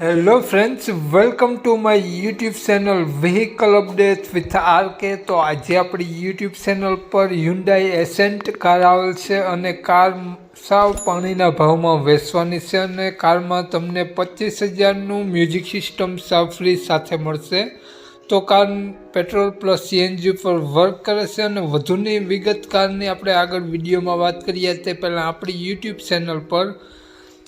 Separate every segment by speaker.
Speaker 1: Hello friends welcome to my YouTube channel vehicle update with R K તો આજે આપણી YouTube channel પર Hyundai Accent car આવેલ છે અને કાર સાવ પાણીના ભાવમાં વેચવાની છે અને કારમાં તમને પચીસ હજારનું મ્યુઝિક સિસ્ટમ સાવ ફ્રી સાથે મળશે. તો કાર પેટ્રોલ પ્લસ સીએનજી પર વર્ક કરે છે અને વધુની વિગત કારની આપણે આગળ વિડીયોમાં વાત કરીએ તે પહેલાં આપણી યુટ્યુબ ચેનલ પર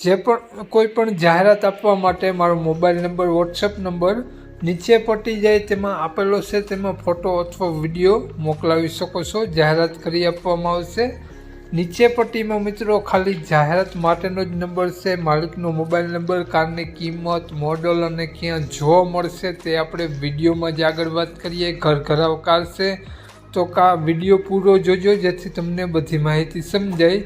Speaker 1: જે પણ, કોઈ પણ જાહેરાત આપવા માટે મારો મોબાઈલ નંબર વોટ્સએપ નંબર નીચે પટી જાય તેમાં આપેલો છે, તેમાં ફોટો અથવા વીડિયો મોકલાવી શકો છો. જાહેરાત કરી આપવામાં આવશે. નીચે પટ્ટીમાં મિત્રો ખાલી જાહેરાત માટેનો જ નંબર છે, માલિકનો મોબાઈલ નંબર, કારની કિંમત, મોડલ અને ક્યાં જોવા મળશે તે આપણે વિડીયોમાં જ આગળ વાત કરીએ. ઘર ઘરાવ કાર છે તો કા વીડિયો પૂરો જોજો, જેથી તમને બધી માહિતી સમજાય.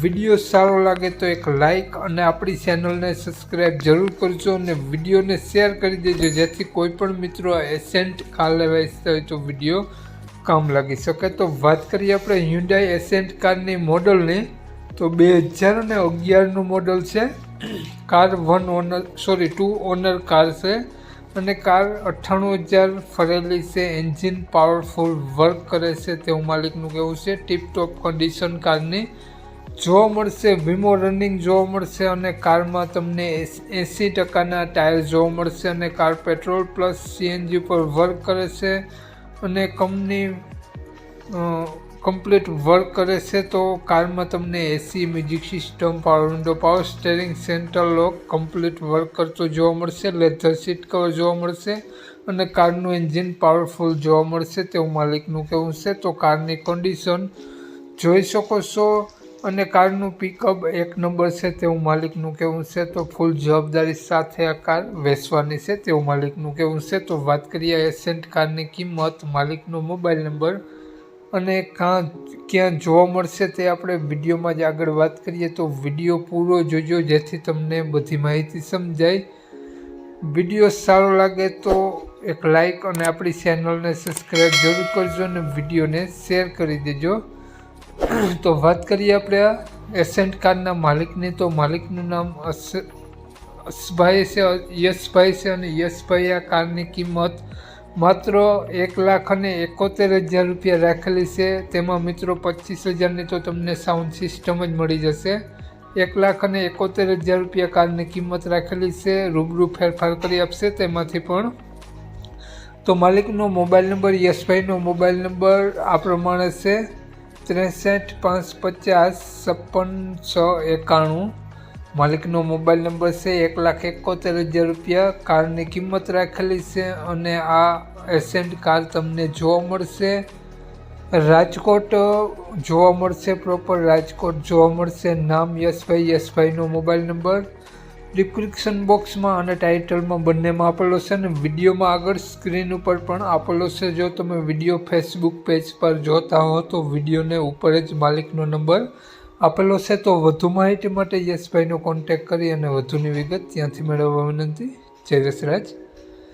Speaker 1: વીડિયો સારો લાગે તો એક લાઈક અને આપણી ચેનલને સબસ્ક્રાઈબ જરૂર કરજો અને વિડીયોને શેર કરી દેજો. જેથી કોઈ પણ મિત્રો એસેન્ટ કાર લેવા ઈચ્છતા તો વીડિયો કામ લાગી શકે. તો વાત કરીએ આપણે હ્યુન્ડાઈ એસેન્ટ કારની મોડલની. તો બે હજાર અને અગિયારનું મોડલ છે. Car one owner sorry two owner car છે. અને કાર અઠ્ઠાણું હજાર ફરેલી છે. એન્જિન પાવરફુલ વર્ક કરે છે. તેવું માલિકનું કહેવું છે. ટીપટોપ કન્ડિશન કારની જોવા મળશે વીમો રનિંગ જોવા મળશે અને કારમાં તમને એંસી ટકાના ટાયર જોવા મળશે અને કાર પેટ્રોલ પ્લસ સીએનજી પર વર્ક કરે છે અને કંપની કમ્પ્લીટ વર્ક કરે છે, તો કારમાં તમને AC music system, power window, power steering centre lock complete work કરતો જોવા મળશે, લેધર સીટ કવર જોવા મળશે અને કારનું એન્જિન પાવરફુલ જોવા મળશે તેવું માલિકનું કહેવું છે. તો કારની કન્ડિશન જોઈ શકો છો. અને કારનું પિકઅપ એક નંબર છે તેવું માલિકનું કહેવું છે. તો ફૂલ જવાબદારી સાથે આ કાર વેચવાની છે તેવું માલિકનું કહેવું છે. તો વાત કરીએ એસેન્ટ કારની કિંમત, માલિકનો મોબાઈલ નંબર અને કાં ક્યાં જોવા મળશે તે આપણે વિડીયોમાં જ આગળ વાત કરીએ. તો વીડિયો પૂરો જોજો જેથી તમને બધી માહિતી સમજાય. વીડિયો સારો લાગે તો એક લાઈક અને આપણી ચેનલને સબસ્ક્રાઈબ જરૂર કરજો અને વિડીયોને શેર કરી દેજો. તો વાત કરીએ આપણે આ એસેન્ટ કારના માલિકની. તો માલિકનું નામ અસ, અસભાઈ છે, યશભાઈ છે અને યશભાઈ આ કારની કિંમત માત્ર એક લાખ અને એકોતેર હજાર રૂપિયા રાખેલી છે. તેમાં મિત્રો પચીસ હજારની તો તમને સાઉન્ડ સિસ્ટમ જ મળી જશે. એક લાખ અને એકોતેર હજાર રૂપિયા કારની કિંમત રાખેલી છે. રૂબરૂ ફેરફાર કરી આપશે તેમાંથી પણ. તો માલિકનો મોબાઈલ નંબર, યશભાઈનો મોબાઈલ નંબર આ પ્રમાણે છે. ત્રેસઠ પાંચ પચાસ છપ્પન છ એકાણું. માલિકનો મોબાઈલ નંબર છે એક લાખ એકોતેર હજાર રૂપિયા. કારની કિંમત રાખેલી છે અને આ એસેન્ટ કાર તમને જોવા મળશે. રાજકોટ, જોવા મળશે પ્રોપર રાજકોટ, જોવા મળશે. નામ યશભાઈ, યશભાઈનો મોબાઈલ નંબર. ડિસ્ક્રિપ્શન બોક્સમાં અને ટાઇટલમાં બંનેમાં આપેલો છે અને વિડીયોમાં આગળ સ્ક્રીન ઉપર પણ આપેલો છે. જો તમે વીડિયો ફેસબુક પેજ પર જોતા હો તો વિડીયોને ઉપર જ માલિકનો નંબર આપેલો છે. તો વધુ માહિતી માટે યશભાઈનો કોન્ટેક્ટ કરી અને વધુની વિગત ત્યાંથી મેળવવા વિનંતી. જય રસરાજ